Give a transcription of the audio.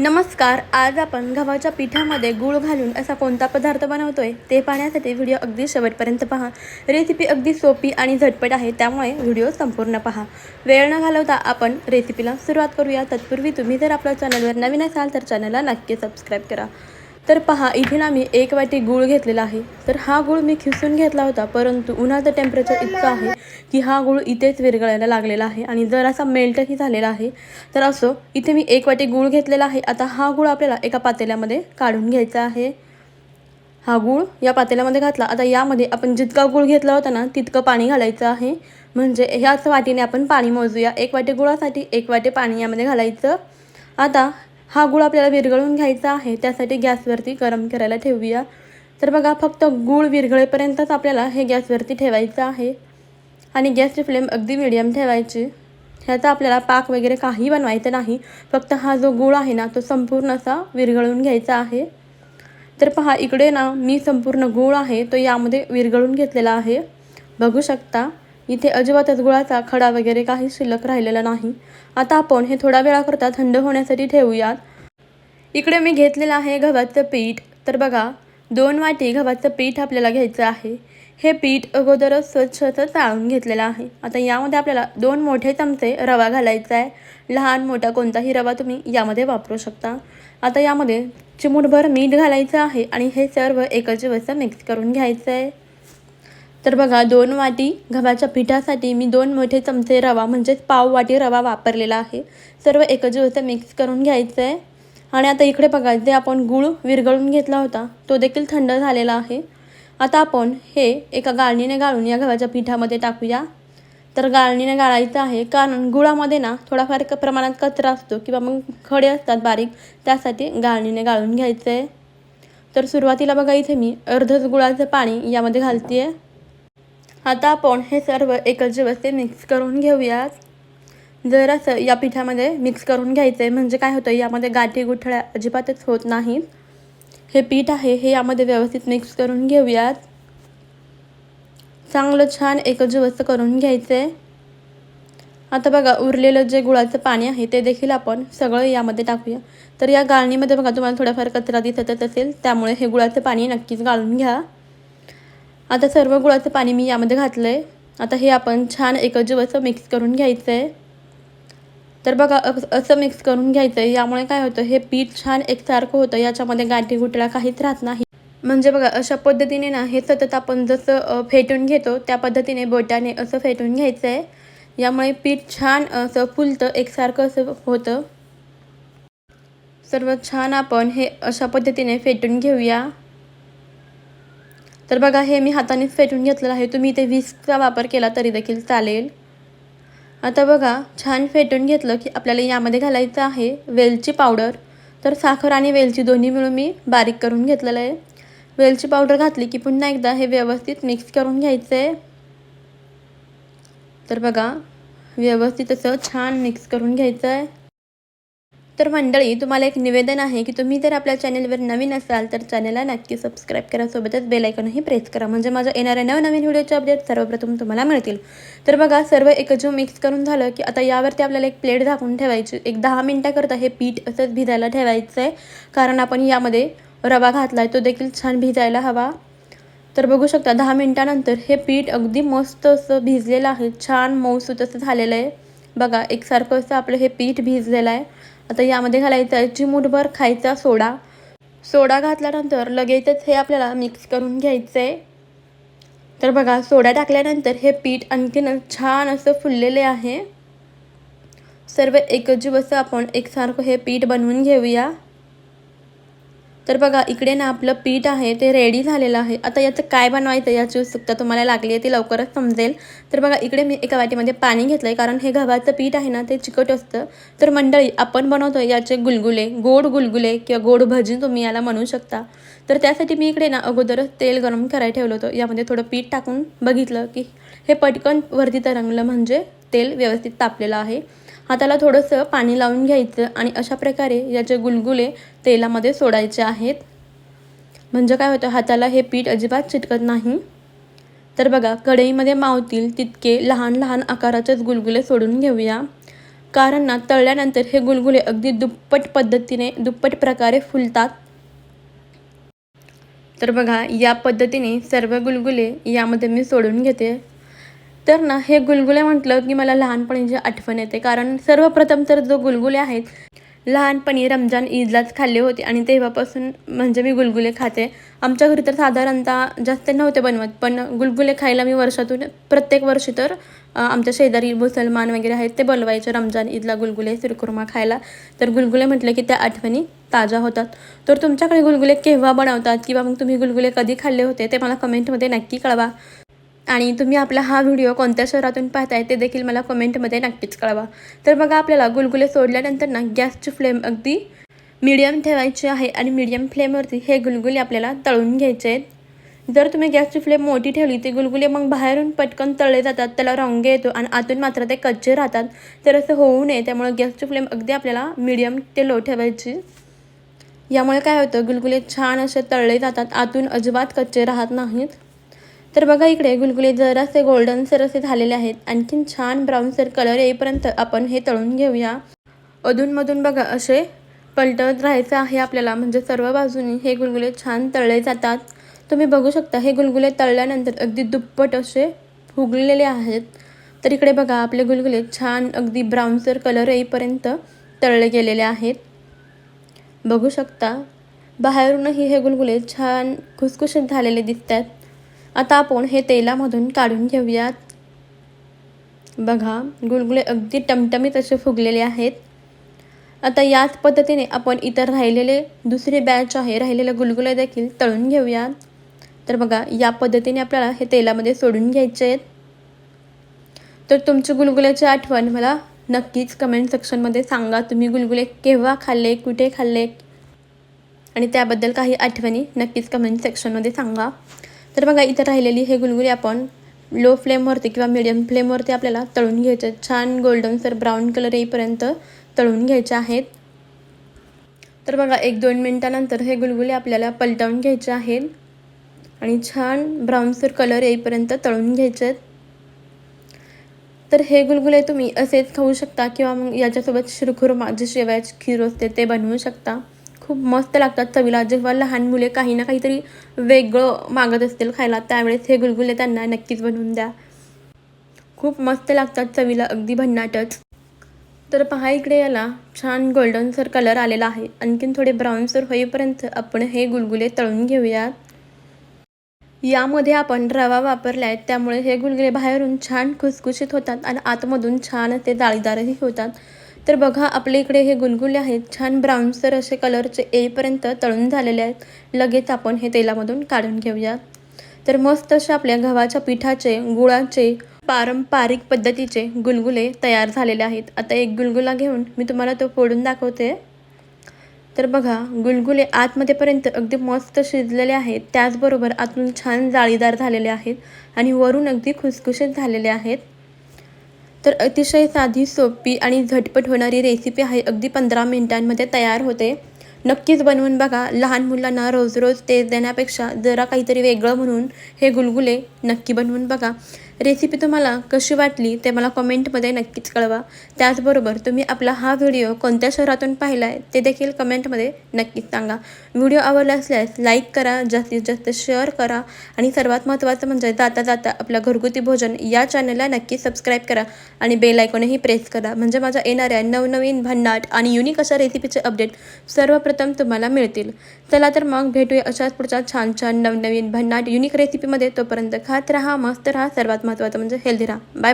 नमस्कार आज आपण गव्हाच्या पिठामध्ये गूळ घालून असा कोणता पदार्थ बनवतोय ते पाहण्यासाठी व्हिडिओ अगदी शेवटपर्यंत पहा. रेसिपी अगदी सोपी आणि झटपट आहे त्यामुळे व्हिडिओ संपूर्ण पहा. वेळ न घालवता आपण रेसिपीला सुरुवात करूया. तत्पूर्वी तुम्ही जर आपल्या चॅनलवर नवीन असाल तर चॅनलला नक्की सबस्क्राईब करा. तर पहा इथे ना मी एक वाटी गूळ घेतलेला आहे. तर हा गूळ मी खिसून घेतला होता परंतु उन्हाचं टेम्परेचर इतकं आहे की हा गूळ इथेच विरघळायला लागलेला आहे आणि जरासा मेल्टही झालेला आहे. तर असो इथे मी एक वाटी गूळ घेतलेला आहे. आता हा गूळ आपल्याला एका पातेल्यामध्ये काढून घ्यायचा आहे. हा गूळ या पातेल्यामध्ये घातला. आता यामध्ये आपण जितका गूळ घेतला होता ना तितकं पाणी घालायचं आहे. म्हणजे ह्याच वाटीने आपण पाणी मोजूया. एक वाटी गुळासाठी एक वाटी पाणी यामध्ये घालायचं. आता हा गूळ आपल्याला विरघळून घ्यायचा आहे. त्यासाठी गॅसवरती गरम करायला ठेवूया. तर बघा फक्त गूळ विरघळेपर्यंतच आपल्याला हे गॅसवरती ठेवायचं आहे. आणि गॅसची फ्लेम अगदी मिडियम ठेवायची. ह्याचा आपल्याला पाक वगैरे काही बनवायचं नाही. फक्त हा जो गूळ आहे ना तो संपूर्ण असा विरघळून घ्यायचा आहे. तर पहा इकडे ना मी संपूर्ण गूळ आहे तो यामध्ये विरघळून घेतलेला आहे. बघू शकता. इथे अजिबातच गुळाचा खडा वगैरे काही शिल्लक राहिलेला नाही. आता आपण हे थोड्या वेळाकरता थंड होण्यासाठी ठेवूयात. इकडे मी घेतलेलं आहे गव्हाचं पीठ. तर बघा दोन वाटी गव्हाचं पीठ आपल्याला घ्यायचं आहे. हे पीठ अगोदरच स्वच्छ असं चाळून घेतलेलं आहे. आता यामध्ये आपल्याला दोन मोठे चमचे रवा घालायचा आहे. लहान मोठा कोणताही रवा तुम्ही यामध्ये वापरू शकता. आता यामध्ये चिमूटभर मीठ घालायचं आहे आणि हे सर्व एकच असं मिक्स करून घ्यायचं आहे. तर बघा दोन वाटी गव्हाच्या पिठासाठी मी दोन मोठे चमचे रवा म्हणजेच पाव वाटी रवा वापरलेला आहे. सर्व एकच असं मिक्स करून घ्यायचं आहे. आणि आता इकडे बघा जे आपण गूळ विरघळून घेतला होता. तो देखील थंड झालेला आहे. आता आपण हे एका गाळणीने गाळून या गव्हाच्या पिठामध्ये टाकूया. तर गाळणीने गाळायचं आहे कारण गुळामध्ये ना थोडाफार क प्रमाणात कचरा असतो किंवा मग खडे असतात बारीक त्यासाठी गाळणीने गाळून घ्यायचं आहे. तर सुरुवातीला बघा इथे मी अर्धच गुळाचं पाणी यामध्ये घालते आहे आता आपण हे सर्व एकच व्यवस्थित मिक्स करून घेऊयात. जरासं या पिठामध्ये मिक्स करून घ्यायचं आहे म्हणजे काय होतं यामध्ये गाठी गुठळ्या अजिबातच होत नाहीत. हे पीठ आहे हे यामध्ये व्यवस्थित मिक्स करून घेऊयात. चांगलं छान एकच करून घ्यायचं आहे आता बघा उरलेलं जे गुळाचं पाणी आहे ते देखील आपण सगळं यामध्ये टाकूया. तर या गाळणीमध्ये बघा तुम्हाला थोडाफार कचरा दिसतच असेल त्यामुळे हे गुळाचं पाणी नक्कीच गाळून घ्या. आता सर्व गुळाचं पाणी मी यामध्ये घातलं आहे आता हे आपण छान एकजीव असं मिक्स करून घ्यायचं आहे तर बघा असं मिक्स करून घ्यायचं आहे यामुळे काय होतं हे पीठ छान एकसारखं होतं. याच्यामध्ये गाठी गुटळा काहीच राहत नाही. म्हणजे बघा अशा पद्धतीने ना हे सतत आपण जसं फेटून घेतो त्या पद्धतीने बोटाने असं फेटून घ्यायचं आहे यामुळे पीठ छान असं फुलतं एकसारखं असं होतं. सर्व छान आपण हे अशा पद्धतीने फेटून घेऊया. तर बघा हे मी हातानेच फेटून घेतलेलं आहे. तुम्ही इथे विस्कचा वापर केला तरी देखील चालेल. आता बघा छान फेटून घेतलं की आपल्याला यामध्ये घालायचं आहे वेलची पावडर. तर साखर आणि वेलची दोन्ही मिळून मी बारीक करून घेतलेलं आहे. वेलची पावडर घातली की पुन्हा एकदा हे व्यवस्थित मिक्स करून घ्यायचं आहे तर बघा व्यवस्थित असं छान मिक्स करून घ्यायचं आहे तर मंडळी तुम्हाला एक निवेदन आहे की तुम्ही जर आपल्या चॅनलवर नवीन असाल तर चॅनलला नक्की सबस्क्राईब करा. सोबतच बेलायकनही प्रेस करा. म्हणजे माझ्या येणाऱ्या नवनवीन व्हिडिओचे अपडेट सर्वप्रथम तुम्हाला मिळतील. तर बघा सर्व एकजीव मिक्स करून झालं की आता यावरती आपल्याला एक प्लेट झाकून ठेवायची. एक दहा मिनटाकरता हे पीठ असंच भिजायला ठेवायचं आहे कारण आपण यामध्ये रवा घातला आहे तो देखील छान भिजायला हवा. तर बघू शकता दहा मिनटानंतर हे पीठ अगदी मस्त असं भिजलेलं आहे. छान मऊसूत असं झालेलं आहे. बघा एकसारखं असं आपलं हे पीठ भिजलेलं आहे. आता यामध्ये घालायचं आहे चिमूटभर खायचा सोडा. सोडा घातल्यानंतर लगेचच हे आपल्याला मिक्स करून घ्यायचं आहे तर बघा सोडा टाकल्यानंतर हे पीठ आणखीन छान असं फुललेले आहे. सर्व एकजीव असं आपण एकसारखं हे पीठ बनवून घेऊया. तर बघा इकडे ना आपलं पीठ आहे ते रेडी झालेलं आहे. आता याचं काय बनवायचं याची उत्सुकता तुम्हाला लागली आहे ती लवकरच समजेल. तर बघा इकडे मी एका वाटीमध्ये पाणी घेतलं आहे कारण हे गव्हाचं पीठ आहे ना ते चिकट असतं. तर मंडळी आपण बनवतो याचे गुलगुले गोड गुलगुले किंवा गोड भजी तुम्ही याला म्हणू शकता. तर त्यासाठी मी इकडे ना अगोदरच तेल गरम करायला ठेवलं होतं. यामध्ये थोडं पीठ टाकून बघितलं की हे पटकन वरती तरंगलं म्हणजे तेल व्यवस्थित तापलेलं आहे. हाताला थोडंसं पाणी लावून घ्यायचं आणि अशा प्रकारे याचे गुलगुले तेलामध्ये सोडायचे आहेत. म्हणजे काय होतं हाताला हे पीठ अजिबात चिटकत नाही. तर बघा कढईमध्ये मावतील तितके लहान लहान आकाराचेच गुलगुले सोडून घेऊया. कारण ना तळल्यानंतर हे गुलगुले अगदी दुप्पट पद्धतीने दुप्पट प्रकारे फुलतात. तर बघा या पद्धतीने सर्व गुलगुले यामध्ये मी सोडून घेते. तर ना हे गुलगुले म्हटलं की मला लहानपणीची आठवण येते. कारण सर्वप्रथम तर जो गुलगुले आहेत लहानपणी रमजान ईदलाच खाल्ले होते आणि तेव्हापासून म्हणजे मी गुलगुले खाते. आमच्या घरी तर साधारणतः जास्त नव्हते बनवत पण गुलगुले खायला मी वर्षातून प्रत्येक वर्षी तर आमच्या शेजारी मुसलमान वगैरे आहेत ते बोलवायचे रमजान ईदला गुलगुले सिरकुर्मा खायला. तर गुलगुले म्हटलं की त्या आठवणी ताज्या होतात. तर तुमच्याकडे गुलगुले केव्हा बनवतात किंवा मग तुम्ही गुलगुले कधी खाल्ले होते ते मला कमेंटमध्ये नक्की कळवा. आणि तुम्ही आपला हा व्हिडिओ कोणत्या शहरातून पाहताय ते देखील मला कमेंटमध्ये नक्कीच कळवा. तर बघा आपल्याला गुलगुले सोडल्यानंतर ना गॅसची फ्लेम अगदी मीडियम ठेवायची आहे आणि मीडियम फ्लेमवरती हे गुलगुले आपल्याला तळून घ्यायचे आहेत. जर तुम्ही गॅसची फ्लेम मोठी ठेवली ते गुलगुले मग बाहेरून पटकन तळले जातात त्याला रंग येतो आणि आतून मात्र ते कच्चे राहतात. तर असं होऊ नये त्यामुळे गॅसची फ्लेम अगदी आपल्याला मीडियम ते लो ठेवायची. यामुळे काय होतं गुलगुले छान असे तळले जातात आतून अजिबात कच्चे राहत नाहीत. तर बघा इकडे गुलगुले जरासे गोल्डनसर असे झालेले आहेत. आणखीन छान ब्राऊनसर कलर येईपर्यंत आपण हे तळून घेऊया. अधूनमधून बघा असे पलटत राहायचं आहे आपल्याला. म्हणजे सर्व बाजूनी हे गुलगुले छान तळले जातात. तुम्ही बघू शकता हे गुलगुले तळल्यानंतर अगदी दुप्पट असे फुगलेले आहेत. तर इकडे बघा आपले गुलगुले छान अगदी ब्राऊनसर कलर येईपर्यंत तळले गेलेले आहेत. बघू शकता बाहेरूनही हे गुलगुले छान खुसखुशीत झालेले दिसतात आता आपण हे तेलामधून काढून घेऊयात. बघा गुलगुले अगदी टमटमीत असे फुगलेले आहेत. आता याच पद्धतीने आपण इतर राहिलेले दुसरे बॅच आहे राहिलेले गुलगुले देखील तळून घेऊयात. तर बघा या पद्धतीने आपल्याला हे तेलामध्ये सोडून घ्यायचे आहेत. तर तुमची गुलगुल्याची आठवण मला नक्कीच कमेंट सेक्शनमध्ये सांगा. तुम्ही गुलगुले केव्हा खाल्ले कुठे खाल्ले? आणि त्याबद्दल काही आठवणी नक्कीच कमेंट सेक्शनमध्ये सांगा. तर बघा इथं राहिलेली हे गुलगुली आपण लो फ्लेमवरती किंवा मिडियम फ्लेमवरती आपल्याला तळून घ्यायचे. छान गोल्डनसर ब्राऊन कलर येईपर्यंत तळून घ्यायचे आहेत. तर बघा एक दोन मिनटानंतर हे गुलगुले आपल्याला पलटवून घ्यायचे आहेत. आणि छान ब्राऊनसर कलर येईपर्यंत तळून घ्यायचे आहेत. तर हे गुलगुले तुम्ही असेच खाऊ शकता किंवा मग याच्यासोबत शिरखुरमा जे शेवयाची खीर असते ते बनवू शकता. खूप मस्त लागतात चवीला. जेव्हा लहान मुले काही ना काहीतरी वेगळं मागत असतील खायला त्यावेळेस हे गुलगुले त्यांना नक्कीच बनवून द्या. खूप मस्त लागतात चवीला अगदी भन्नाटच. तर पहा इकडे याला छान गोल्डनसर कलर आलेला आहे. आणखीन थोडे ब्राऊनसर होईपर्यंत आपण हे गुलगुले तळून घेऊयात. यामध्ये आपण रवा वापरला आहे त्यामुळे हे गुलगुले बाहेरून छान खुसखुशीत होतात आणि आतमधून छान ते जाळीदारही होतात. तर बघा आपल्या इकडे हे गुलगुले आहेत. छान ब्राऊनसर असे कलरचे येईपर्यंत तळून झालेले आहेत. लगेच आपण हे तेलामधून काढून घेऊयात तर मस्त असे आपल्या गव्हाच्या पिठाचे गुळाचे पारंपरिक पद्धतीचे गुलगुले तयार झालेले आहेत. आता एक गुलगुला घेऊन मी तुम्हाला तो फोडून दाखवते. तर बघा गुलगुले आतमध्येपर्यंत अगदी मस्त शिजलेले आहेत. त्याचबरोबर आतून छान जाळीदार झालेले आहेत आणि वरून अगदी खुसखुशीत झालेले आहेत. तर अतिशय साधी सोपी आणि झटपट होणारी रेसिपी आहे. अगदी पंधरा मिनिटांमध्ये तयार होते. नक्कीच बनवून बघा. लहान मुलांना रोज रोज तेज देण्यापेक्षा जरा काहीतरी वेगळं म्हणून हे गुलगुले नक्की बनवून बघा. रेसिपी तुम्हाला कशी वाटली ते मला कमेंटमध्ये नक्कीच कळवा. त्याचबरोबर तुम्ही आपला हा व्हिडिओ कोणत्या शहरातून पाहिला आहे ते देखील कमेंटमध्ये नक्कीच सांगा. व्हिडिओ आवडला असल्यास लाईक करा जास्तीत जास्त शेअर करा आणि सर्वात महत्त्वाचं म्हणजे जाता जाता आपल्या घरगुती भोजन या चॅनलला नक्की सबस्क्राईब करा आणि बेल आयकॉनही प्रेस करा. म्हणजे माझ्या येणाऱ्या नवनवीन भन्नाट आणि युनिक अशा रेसिपीचे अपडेट सर्वप्रथम तुम्हाला मिळतील. चला तर मग भेटूया अशाच पुढच्या छान छान नवनवीन भन्नाट युनिक रेसिपीमध्ये तोपर्यंत खात राहा मस्त राहा सर्वात महत्त्वाचं म्हणजे हेल्दी राहा. बाय